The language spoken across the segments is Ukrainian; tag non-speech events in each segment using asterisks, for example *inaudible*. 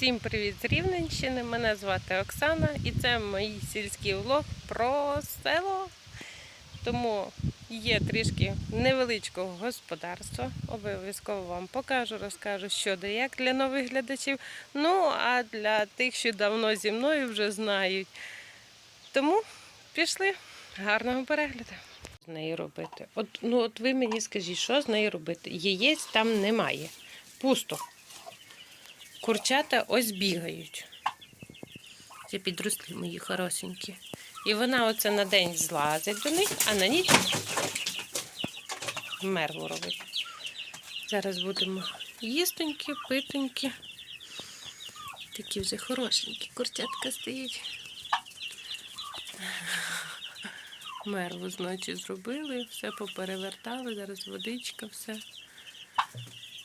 Всім привіт з Рівненщини. Мене звати Оксана і це мій сільський влог про село. Тому є трішки невеличкого господарства. Обов'язково вам покажу, розкажу, що де як для нових глядачів. Ну а для тих, що давно зі мною вже знають. Тому пішли гарного перегляду. З нею робити. От, ну, от ви мені скажіть, що з нею робити? Яєць там немає. Пусто. Курчата ось бігають. Це підросли мої хорошенькі. І вона оце на день злазить до них, а на ніч мерло робить. Зараз будемо їстонькі, питонькі. Такі вже хорошенькі. Курчатка стоїть. Мерлу зночі зробили, все поперевертали, зараз водичка, все.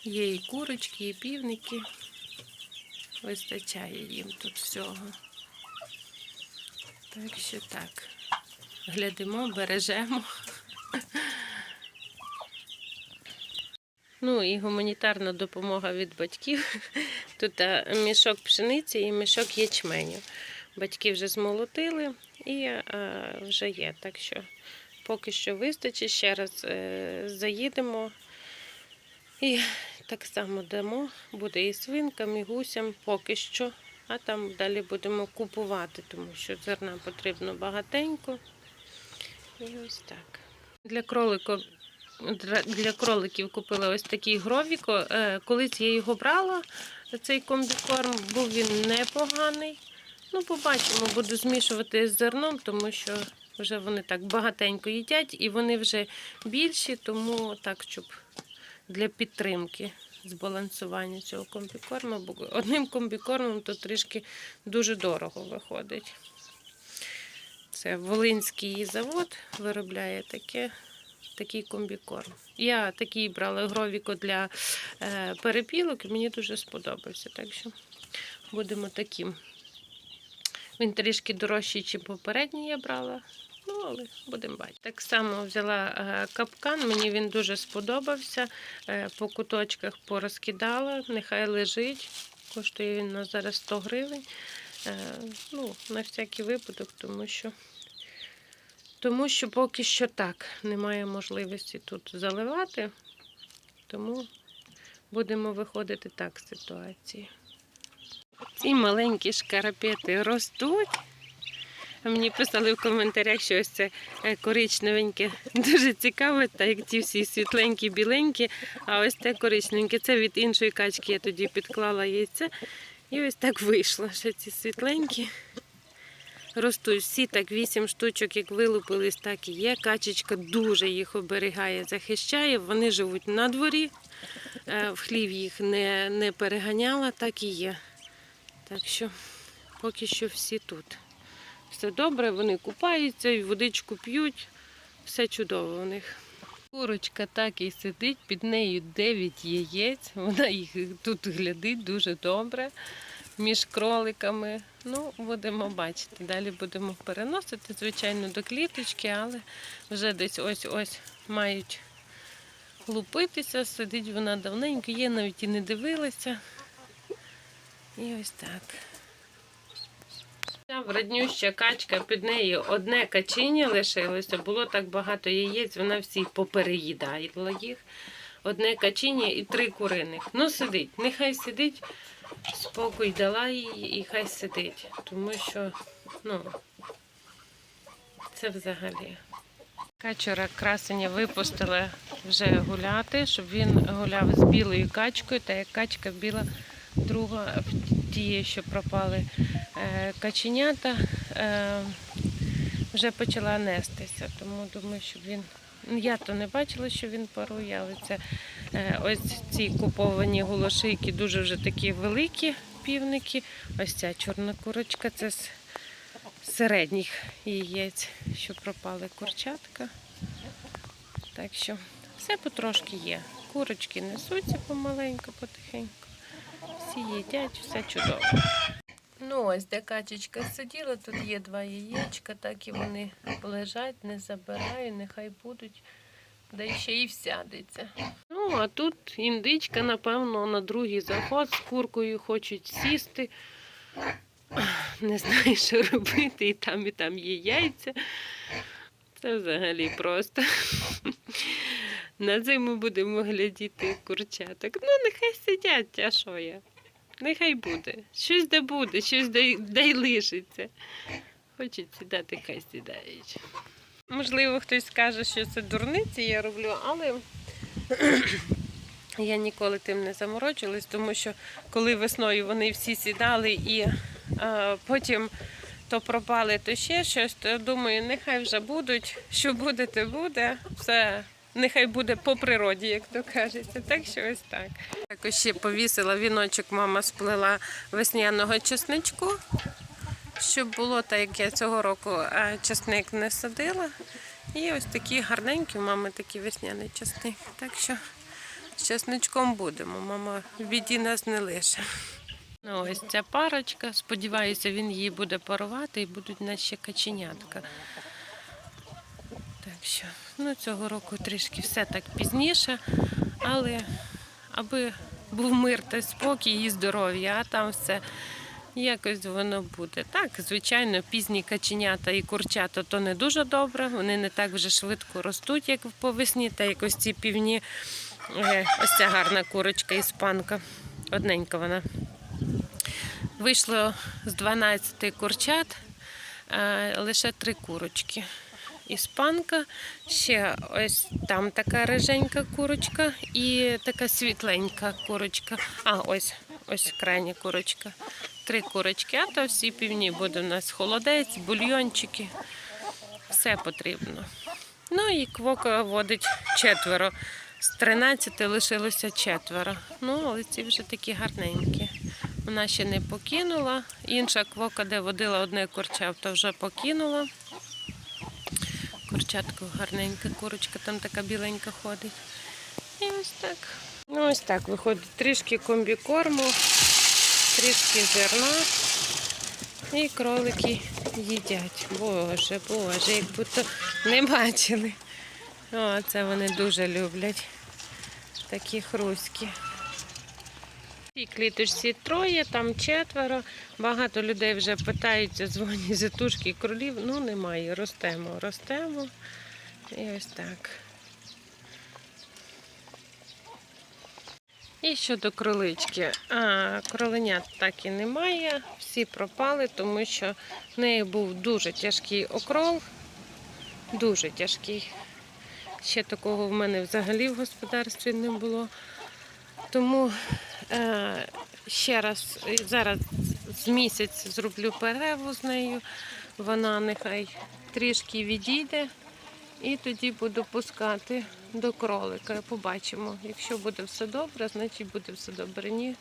Є і курочки, і півники. Вистачає їм тут всього. Так що так. Глядимо, бережемо. Ну і гуманітарна допомога від батьків. Тут е, мішок пшениці і мішок ячменю. Батьки вже змолотили і е, вже є. Так що поки що вистачить. Ще раз е, заїдемо і так само дамо. Буде і свинкам, і гусям поки що. А там далі будемо купувати, тому що зерна потрібно багатенько. І ось так. Для кролику для- для кроликів купила ось такий гровіко. Е, Колись я його брала, цей комбікорм, був він непоганий. Ну, побачимо, буду змішувати з зерном, тому що вже вони так багатенько їдять і вони вже більші, тому так, щоб для підтримки збалансування цього комбікорму, бо одним комбікормом то трішки дуже дорого виходить. Це Волинський завод виробляє таке, такий комбікорм. Я такий брала гровіко для е, перепілок і мені дуже сподобався. Так що будемо таким. Він трішки дорожчий, ніж попередній я брала. Ну, але будемо бачити. Так само взяла е, капкан, мені він дуже сподобався. Е, По куточках порозкидала, нехай лежить. Коштує він на зараз 100 гривень. Е, Ну, на всякий випадок, тому що, тому що поки що так, немає можливості тут заливати. Тому будемо виходити так з ситуації. Ці маленькі шкарапети ростуть. Мені писали в коментарях, що ось це е, коричневеньке *laughs* дуже цікаве, так як ті всі світленькі, біленькі, а ось те коричневеньке. Це від іншої качки я тоді підклала яйце. І ось так вийшло, що ці світленькі ростуть. Всі так вісім штучок, як вилупились, так і є. Качечка дуже їх оберігає, захищає. Вони живуть на дворі. Е, В хлів їх не, не переганяла, так і є. Так що поки що всі тут. Все добре, вони купаються, водичку п'ють. Все чудово у них. Курочка так і сидить, під нею 9 яєць. Вона їх тут глядить дуже добре між кроликами. Ну, будемо бачити. Далі будемо переносити, звичайно, до кліточки, але вже десь ось-ось мають лупитися. Сидить вона давненько, є, навіть і не дивилася. І ось так. Ця вреднюща качка під нею одне качиня лишилося, було так багато яєць, вона всі попереїдала їх. Одне качиня і три куриних. Ну, сидить, нехай сидить, спокій дала їй і хай сидить. Тому що, ну, це взагалі. Качора красення випустила вже гуляти, щоб він гуляв з білою качкою, та як качка біла друга в що пропали е, каченята, е, вже почала нестися. Тому думаю, що він. ну, Я то не бачила, що він парує, але це е, ось ці куповані голошийки дуже вже такі великі півники. Ось ця чорна курочка це з середніх яєць, що пропали курчатка. Так що все потрошки є. Курочки несуться помаленьку, потихеньку. Всі їдять, все чудово. Ну, ось де качечка сиділа, тут є два яєчка, так і вони лежать, не забираю, нехай будуть, й ще і всядеться. Ну, Ну, а тут індичка, напевно, на другий заход з куркою хочуть сісти. Не знаю, що робити, і там, і там є яйця. Це взагалі просто. На зиму будемо глядіти курчаток. Ну, нехай сидять, а що я? Нехай буде. Щось де буде, щось де, де й лишиться. Хочуть сідати, хай сідають. Можливо, хтось скаже, що це дурниці я роблю, але *clears throat* я ніколи тим не заморочилась, тому що коли весною вони всі сідали і е, потім то пропали, то ще щось, то я думаю, нехай вже будуть, що буде, то буде. Все нехай буде по природі, як то кажеться. Так що ось так. Також ще повісила віночок, мама сплела весняного чесничку, щоб було так, як я цього року чесник не садила. І ось такі гарненькі, у мами такий весняний чесник. Так що з чесничком будемо. Мама в біді нас не лише. Ну, ось ця парочка. Сподіваюся, він її буде парувати і будуть наші каченятка. Що, ну цього року трішки все так пізніше, але аби був мир та спокій і здоров'я, а там все якось воно буде. Так, звичайно, пізні каченята і курчата то не дуже добре. Вони не так вже швидко ростуть, як по весні, та як ось ці півні. Е, Ось ця гарна курочка іспанка. Одненька вона. Вийшло з 12 курчат е, лише три курочки. Іспанка, ще ось там така риженька курочка і така світленька курочка. А, ось, ось крайня курочка. Три курочки, а то всі півні буде у нас холодець, бульйончики. Все потрібно. Ну і квока водить четверо. З 13 лишилося четверо. Ну, але ці вже такі гарненькі. Вона ще не покинула. Інша квока, де водила одне курча, то вже покинула. Курчатка гарненька, курочка там така біленька ходить. І ось так. Ну, ось так виходить трішки комбікорму, трішки зерна. І кролики їдять. Боже, боже, як будто не бачили. О, це вони дуже люблять. Такі хрусткі. І кліточці троє, там четверо. Багато людей вже питаються, дзвонять за тушки кролів. Ну, немає. Ростемо, ростемо. І ось так. І щодо кролички. А, кроленят так і немає. Всі пропали, тому що в неї був дуже тяжкий окрол. Дуже тяжкий. Ще такого в мене взагалі в господарстві не було. Тому е, ще раз зараз з місяць зроблю перерву з нею. Вона нехай трішки відійде. І тоді буду пускати до кролика. Побачимо. Якщо буде все добре, значить буде все добре. Ні,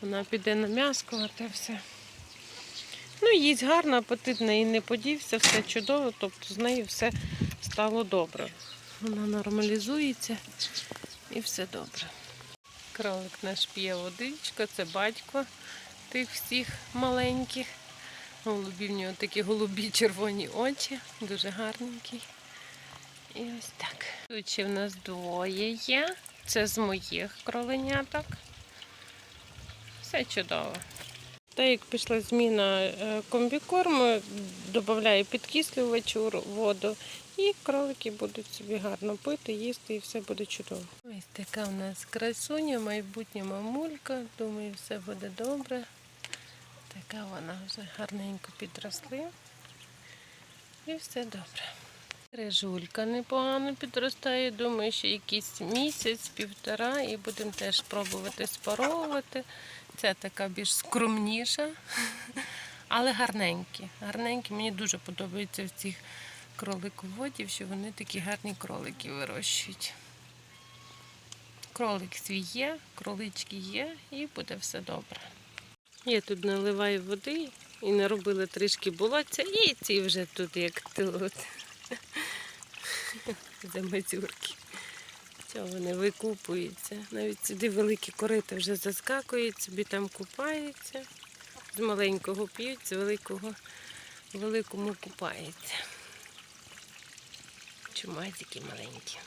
вона піде на м'яско, а те все. Ну, їсть гарно, апетит в неї не подівся, все чудово, тобто з нею все стало добре. Вона нормалізується і все добре. Кролик наш п'є водичку, це батько тих всіх маленьких. Голубі в нього такі голубі червоні очі, дуже гарненький. І ось так. Тут ще в нас двоє є. Це з моїх кроленяток. Все чудово. Та як пішла зміна е, комбікорму, додаю підкислювач воду, і кролики будуть собі гарно пити, їсти і все буде чудово. Ось така у нас красуня, майбутня мамулька. Думаю, все буде добре. Така вона вже гарненько підросли. І все добре. Режулька непогано підростає, думаю, що якийсь місяць, півтора, і будемо теж пробувати спаровувати. Ця така більш скромніша, але гарненькі. Гарненькі. Мені дуже подобається в цих кролиководів, що вони такі гарні кролики вирощують. Кролик свій є, кролички є, і буде все добре. Я тут наливаю води і наробила трішки болотця, і ці вже тут як тут. *laughs* Замазюрки. Цього вони викупуються. Навіть сюди великі корита вже заскакують, собі там купаються. З маленького п'ють, з великого великому купаються. Чумазики маленькі.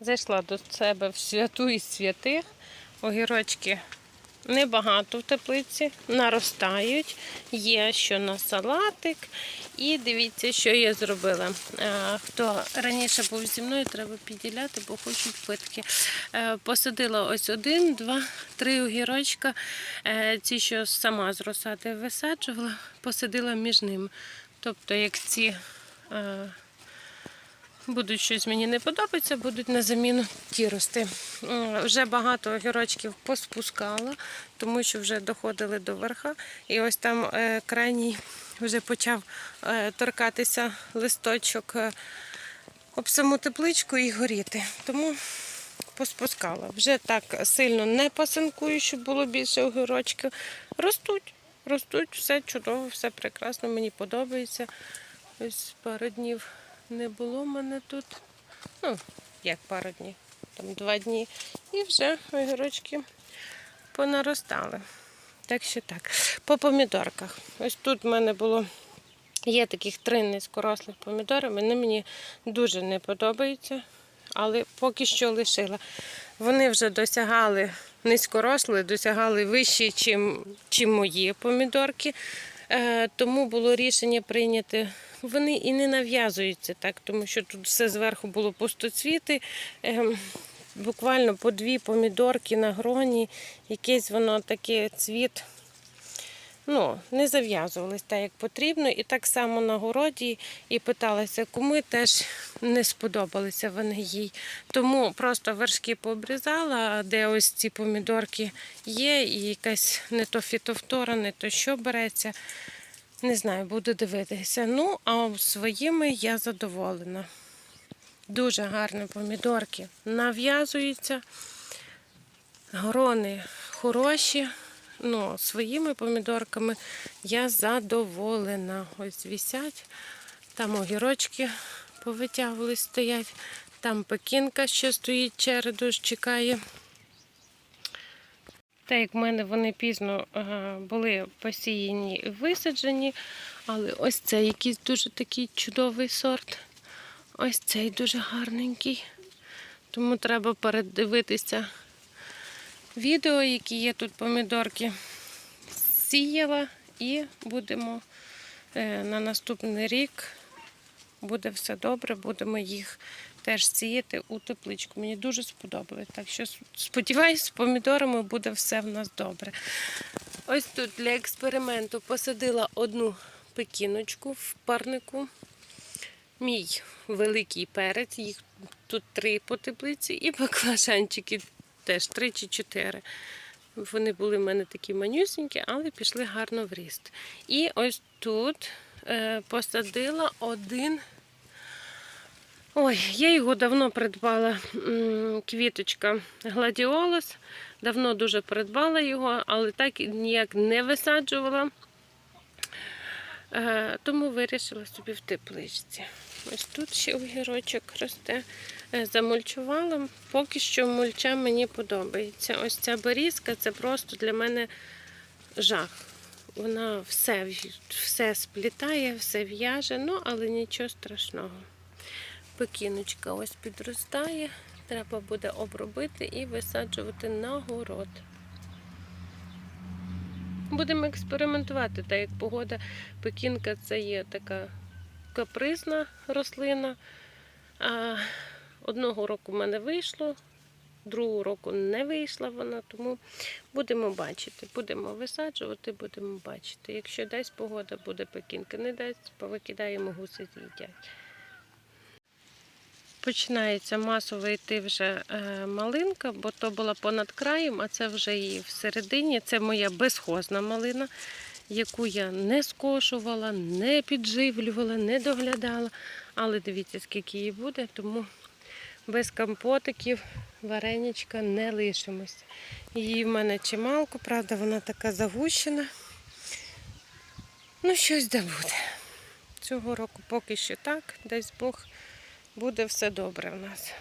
Зайшла до себе в святу і святих. Огірочки небагато в теплиці, наростають, є що на салатик. І дивіться, що я зробила. Е, Хто раніше був зі мною, треба підділяти, бо хочуть питки. Е, Посадила ось один, два, три огірочка. Е, Ці, що сама з розсади висаджувала, посадила між ними. Тобто, як ці будуть щось мені не подобається, будуть на заміну ті рости. Вже багато огірочків поспускала, тому що вже доходили до верха. І ось там е, крайній вже почав е, торкатися листочок е, об саму тепличку і горіти. Тому поспускала. Вже так сильно не пасинкую, щоб було більше огірочків. Ростуть, ростуть, все чудово, все прекрасно, мені подобається. Ось пару днів не було мене тут. Ну, як пару днів, там два дні. І вже огірочки понаростали. Так що так. По помідорках. Ось тут в мене було. Є таких три низькорослих помідори, вони мені дуже не подобаються, але поки що лишила. Вони вже досягали низькоросли, досягали вищі, чим, чим мої помідорки. Е, тому було рішення прийняти. Вони і не нав'язуються так, тому що тут все зверху було пустоцвіти. Ем, буквально по дві помідорки на гроні, якесь воно таке цвіт ну, не зав'язувались так, як потрібно. І так само на городі і питалася, куми теж не сподобалися вони їй. Тому просто вершки пообрізала, де ось ці помідорки є, і якась не то фітофтора, не то що береться. Не знаю, буду дивитися. Ну, а своїми я задоволена. Дуже гарні помідорки. Нав'язуються, грони хороші. Ну, своїми помідорками я задоволена. Ось вісять, там огірочки повитягували, стоять, там пекінка ще стоїть, череду чекає. Так як в мене вони пізно е, були посіяні і висаджені, але ось цей якийсь дуже такий чудовий сорт. Ось цей дуже гарненький. Тому треба передивитися відео, які є тут помідорки. Сіяла і будемо е, на наступний рік буде все добре, будемо їх теж сіяти у тепличку. Мені дуже сподобалось. Так що сподіваюся, з помідорами буде все в нас добре. Ось тут для експерименту посадила одну пекіночку в парнику. Мій великий перець, їх тут три по теплиці, і баклажанчики теж три чи чотири. Вони були в мене такі манюсенькі, але пішли гарно в ріст. І ось тут е, посадила один. Ой, я його давно придбала. Квіточка гладіолус. Давно дуже придбала його, але так ніяк не висаджувала. Е, Тому вирішила собі в тепличці. Ось тут ще огірочок росте. Е, Замульчувала. Поки що мульча мені подобається. Ось ця берізка це просто для мене жах. Вона все, все сплітає, все в'яже, ну але нічого страшного. Пекіночка ось підростає. Треба буде обробити і висаджувати на город. Будемо експериментувати, так як погода пекінка це є така капризна рослина. А одного року в мене вийшло, другого року не вийшла вона, тому будемо бачити. Будемо висаджувати, будемо бачити. Якщо дасть погода, буде пекінка. Не дасть, повикидаємо гуси з'їдять. Починається масово йти вже е, малинка, бо то була понад краєм, а це вже її всередині. Це моя безхозна малина, яку я не скошувала, не підживлювала, не доглядала. Але дивіться, скільки її буде, тому без компотиків вареничка не лишимося. Її в мене чималко, правда, вона така загущена. Ну, щось да буде. Цього року поки що так, дасть Бог буде все добре в нас.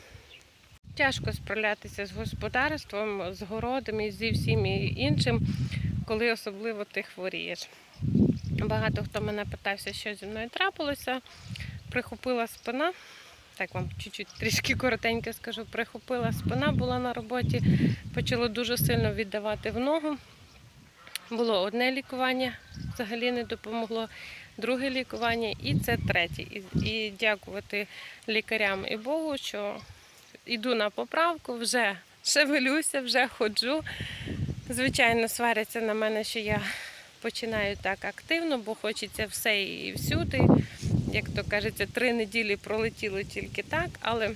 Тяжко справлятися з господарством, з городами, зі всім іншим, коли особливо ти хворієш. Багато хто мене питався, що зі мною трапилося. Прихопила спина, Так вам чуть-чуть трішки коротенько скажу, прихопила спина, була на роботі, почало дуже сильно віддавати в ногу. Було одне лікування, взагалі не допомогло, друге лікування і це третє. І, і дякувати лікарям і Богу, що йду на поправку, вже шевелюся, вже ходжу. Звичайно, сваряться на мене, що я починаю так активно, бо хочеться все і всюди. Як то кажеться, три неділі пролетіло тільки так, але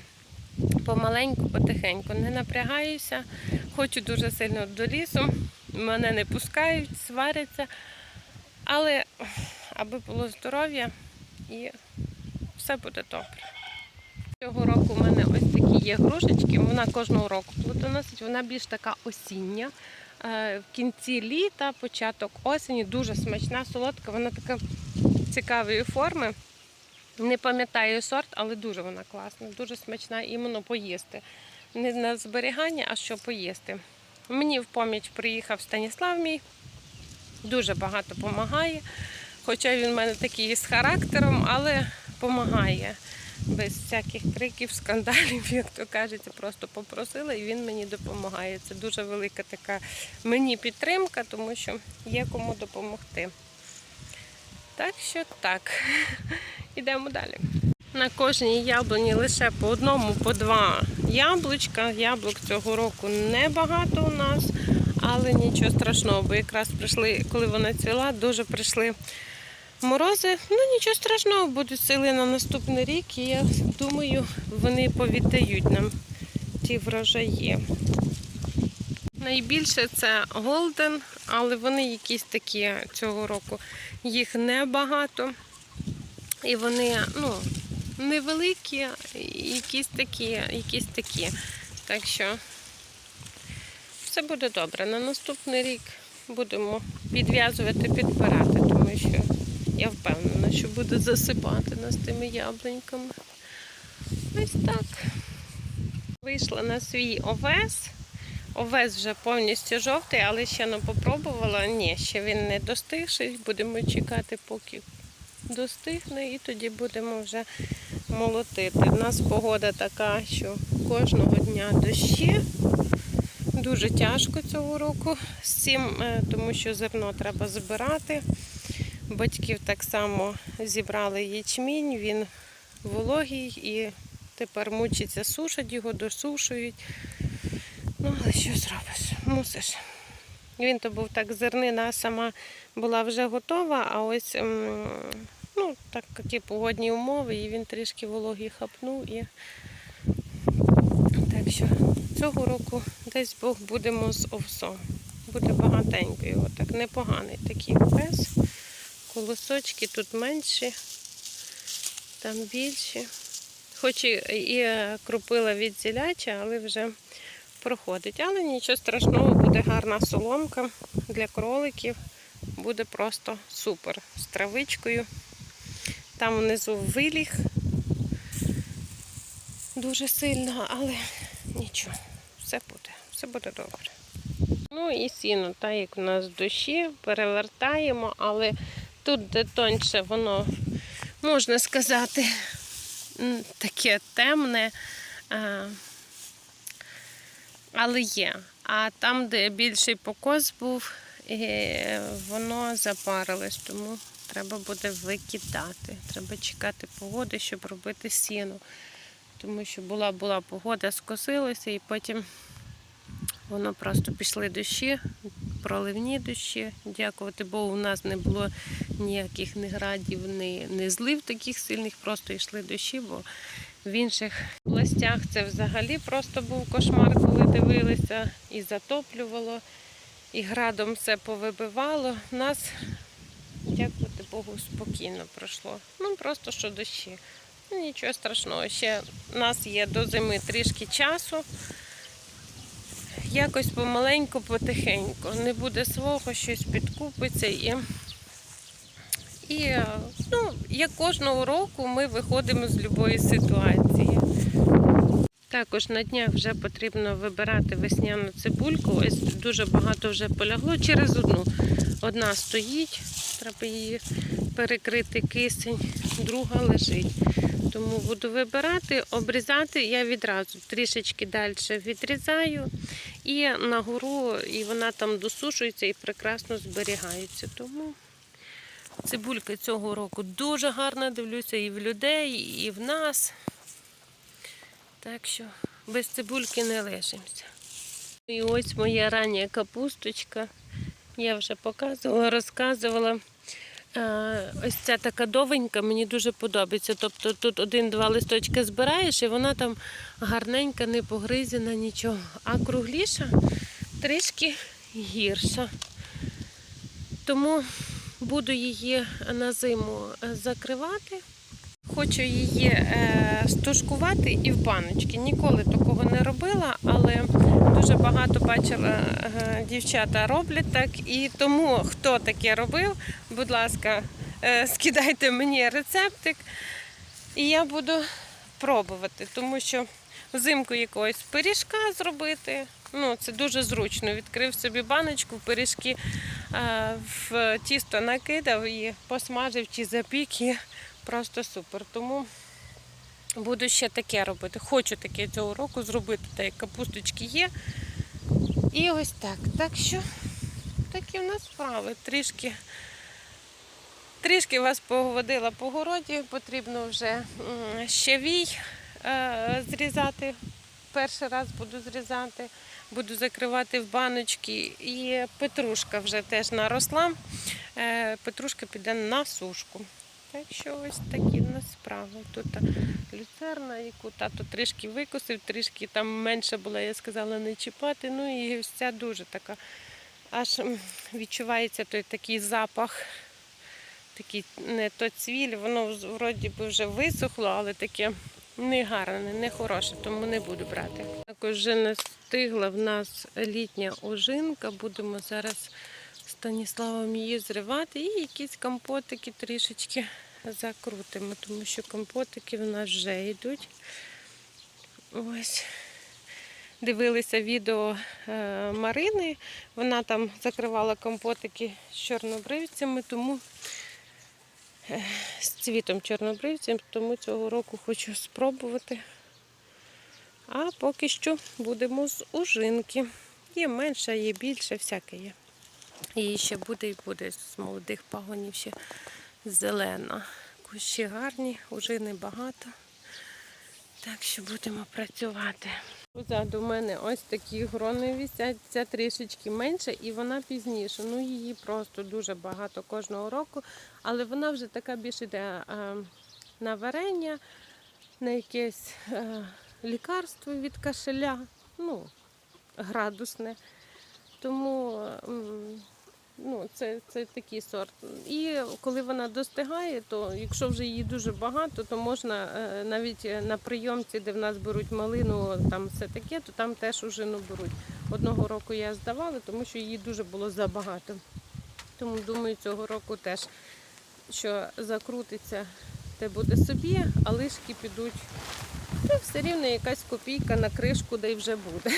помаленьку, потихеньку не напрягаюся. Хочу дуже сильно до лісу. Мене не пускають, сваряться. Але аби було здоров'я і все буде добре. Цього року в мене ось такі є грушечки. Вона кожного року плодоносить, вона більш така осіння. Е, В кінці літа, початок осені, дуже смачна, солодка, вона така цікавої форми. Не пам'ятаю сорт, але дуже вона класна, дуже смачна іменно поїсти. Не на зберігання, а що поїсти. Мені в поміч приїхав Станіслав мій, дуже багато допомагає. Хоча він в мене такий з характером, але допомагає. Без всяких криків, скандалів, *laughs* як то кажеться, просто попросила і він мені допомагає. Це дуже велика така мені підтримка, тому що є кому допомогти. Так що так, *laughs* ідемо далі. На кожній яблуні лише по одному, по два яблучка. Яблук цього року небагато у нас, але нічого страшного, бо якраз прийшли, коли вона цвіла, дуже прийшли морози. Ну нічого страшного, будуть сили на наступний рік, і я думаю, вони повіддають нам ті врожаї. Найбільше це голден, але вони якісь такі цього року. Їх небагато. І вони ну, невеликі, якісь такі, якісь такі. Так що все буде добре. На наступний рік будемо підв'язувати, підбирати, тому що я впевнена, що буде засипати нас тими яблуньками. Ось так. Вийшла на свій овес. Овес вже повністю жовтий, але ще не попробувала. Ні, ще він не достигший. Будемо чекати, поки достигне, і тоді будемо вже молотити. У нас погода така, що кожного дня дощі. Дуже тяжко цього року з цим, е, тому що зерно треба збирати. Батьків так само зібрали ячмінь, він вологий і тепер мучиться, сушать його, досушують. Ну, але що зробиш? Мусиш. Він то був так зернина сама була вже готова, а ось ну, так, такі погодні умови, і він трішки вологий хапнув. І... Так що цього року десь Бог будемо з овсом. Буде багатенько його, так непоганий такий пес. Колосочки тут менші, там більші. Хоч і, і кропила від зіляча, але вже проходить. Але нічого страшного, буде гарна соломка для кроликів. Буде просто супер з травичкою. Там внизу виліг дуже сильно, але нічого, все буде, все буде добре. Ну і сіно, так як у нас душі, перевертаємо, але тут де тоньше воно, можна сказати, таке темне. але є. А там, де більший покос був, воно запарилось, тому треба буде викидати. Треба чекати погоди, щоб робити сіно. Тому що була була погода, скосилося, і потім воно просто пішли дощі, проливні дощі. Дякувати Богу, у нас не було ніяких ні градів, ні, ні злив таких сильних, просто йшли дощі, бо в інших областях це взагалі просто був кошмар, коли дивилися і затоплювало, і градом все повибивало. У нас, дякувати Богу, спокійно пройшло. Ну просто що дощі. Ну, нічого страшного. Ще у нас є до зими трішки часу. Якось помаленьку, потихеньку. Не буде свого, щось підкупиться і. І ну, як кожного року ми виходимо з будь-якої ситуації. Також на днях вже потрібно вибирати весняну цибульку. Ось дуже багато вже полягло через одну. Одна стоїть, треба її перекрити кисень, друга лежить. Тому буду вибирати, обрізати я відразу трішечки далі відрізаю і на гору, і вона там досушується і прекрасно зберігається. Тому цибулька цього року дуже гарна, дивлюся і в людей, і в нас. Так що без цибульки не лишимося. І ось моя рання капусточка. Я вже показувала, розказувала. Е, Ось ця така довенька мені дуже подобається. Тобто тут один-два листочки збираєш, і вона там гарненька, не погризена, нічого. А кругліша трішки гірша. Тому буду її на зиму е, закривати. Хочу її е, стушкувати і в баночки. Ніколи такого не робила, але дуже багато бачила е, дівчата роблять так. І тому хто таке робив, будь ласка, е, скидайте мені рецептик, і я буду пробувати, тому що взимку якогось пиріжка зробити. Ну, це дуже зручно. Відкрив собі баночку, пиріжки е, в тісто накидав і посмажив чи запік. І просто супер. Тому буду ще таке робити. Хочу таке цього року зробити, так як капусточки є. І ось так. Так що такі в нас справи. Трішки, трішки вас погодила по городі, потрібно вже ще вій е, зрізати. Перший раз буду зрізати, буду закривати в баночки. І петрушка вже теж наросла. Е, Петрушка піде на сушку. Так що ось такі в нас справи. Тут люцерна, яку тато трішки викосив, трішки там менше була, я сказала, не чіпати. Ну і ось ця дуже така. Аж відчувається той такий запах, такий не то цвіль, воно вроді би вже висохло, але таке не гарне, не хороше, тому не буду брати. Також вже настигла в нас літня ожинка. Будемо зараз Станіславом її зривати і якісь компотики трішечки закрутимо, тому що компотики в нас вже йдуть. Ось. Дивилися відео е, Марини. Вона там закривала компотики з чорнобривцями, тому е, з цвітом чорнобривцем, тому цього року хочу спробувати. А поки що будемо з ужинки. Є менше, є більше, всяке є. І ще буде і буде з молодих пагонів ще зелена. Кущі гарні, уже небагато. Так що будемо працювати. Позаду мене ось такі грони висять, ця трішечки менше і вона пізніше. Ну її просто дуже багато кожного року, але вона вже така більш іде е, на варення, на якесь е, лікарство від кашеля, ну, градусне. Тому ну, це, це такий сорт. І коли вона достигає, то якщо вже її дуже багато, то можна е, навіть на прийомці, де в нас беруть малину, там все таке, то там теж ужину беруть. Одного року я здавала, тому що її дуже було забагато. Тому думаю, цього року теж, що закрутиться, те буде собі, а лишки підуть. Та все рівно якась копійка на кришку, де й вже буде.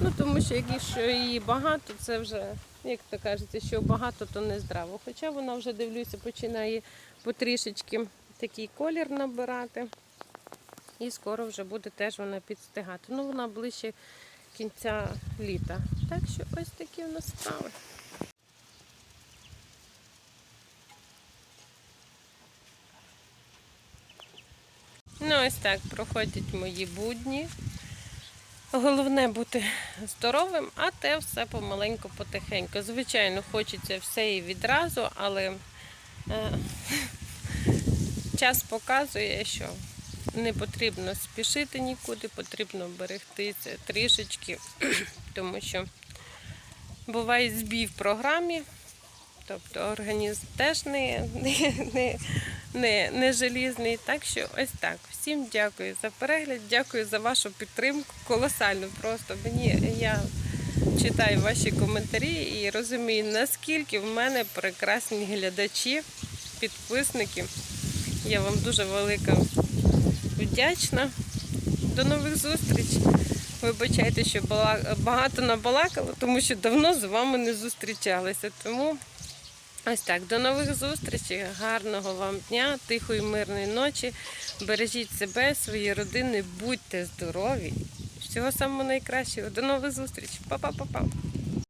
Ну тому що якщо її багато, це вже, як то кажеться, що багато, то не здраво. Хоча вона вже дивлюся, починає потрішечки такий колір набирати. І скоро вже буде теж вона підстигати. Ну, вона ближче кінця літа. Так що ось такі у нас справи. Ну, ось так проходять мої будні. Головне бути здоровим, а те все помаленьку, потихеньку. Звичайно, хочеться все і відразу, але е, час показує, що не потрібно спішити нікуди, потрібно берегтися трішечки, тому що буває збій в програмі. Тобто організм теж не, не, не, не, не желізний. Так що ось так. Всім дякую за перегляд, дякую за вашу підтримку. Колосально просто мені я читаю ваші коментарі і розумію, наскільки в мене прекрасні глядачі, підписники. Я вам дуже велика вдячна. До нових зустрічей. Вибачайте, що багато набалакала, тому що давно з вами не зустрічалися. Тому Ось так, до нових зустрічей, гарного вам дня, тихої, мирної ночі. Бережіть себе, свої родини, будьте здорові. Всього самого найкращого. До нових зустрічей. Па-па-па-па.